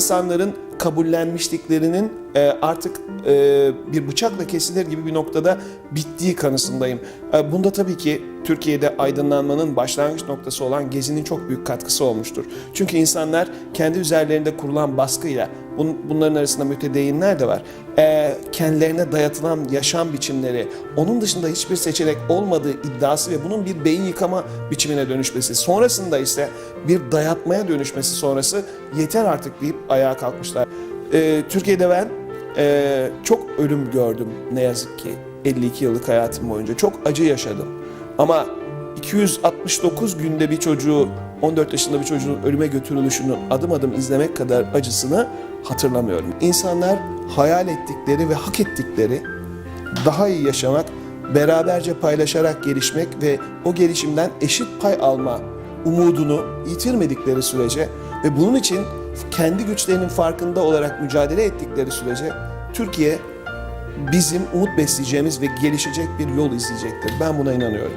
insanların kabullenmişliklerinin e, artık e, bir bıçakla kesilir gibi bir noktada bittiği kanısındayım. E, bunda tabii ki Türkiye'de aydınlanmanın başlangıç noktası olan Gezi'nin çok büyük katkısı olmuştur. Çünkü insanlar kendi üzerlerinde kurulan baskıyla, bun- bunların arasında mütedeyinler de var, kendilerine dayatılan yaşam biçimleri, onun dışında hiçbir seçenek olmadığı iddiası ve bunun bir beyin yıkama biçimine dönüşmesi, sonrasında ise bir dayatmaya dönüşmesi sonrası yeter artık deyip ayağa kalkmışlar. E, Türkiye'de ben e, çok ölüm gördüm ne yazık ki 52 yıllık hayatım boyunca. Çok acı yaşadım. Ama 269 günde bir çocuğu 14 yaşında bir çocuğun ölüme götürülüşünü adım adım izlemek kadar acısını hatırlamıyorum. İnsanlar hayal ettikleri ve hak ettikleri daha iyi yaşamak, beraberce paylaşarak gelişmek ve o gelişimden eşit pay alma umudunu yitirmedikleri sürece ve bunun için kendi güçlerinin farkında olarak mücadele ettikleri sürece Türkiye bizim umut besleyeceğimiz ve gelişecek bir yol izleyecektir. Ben buna inanıyorum.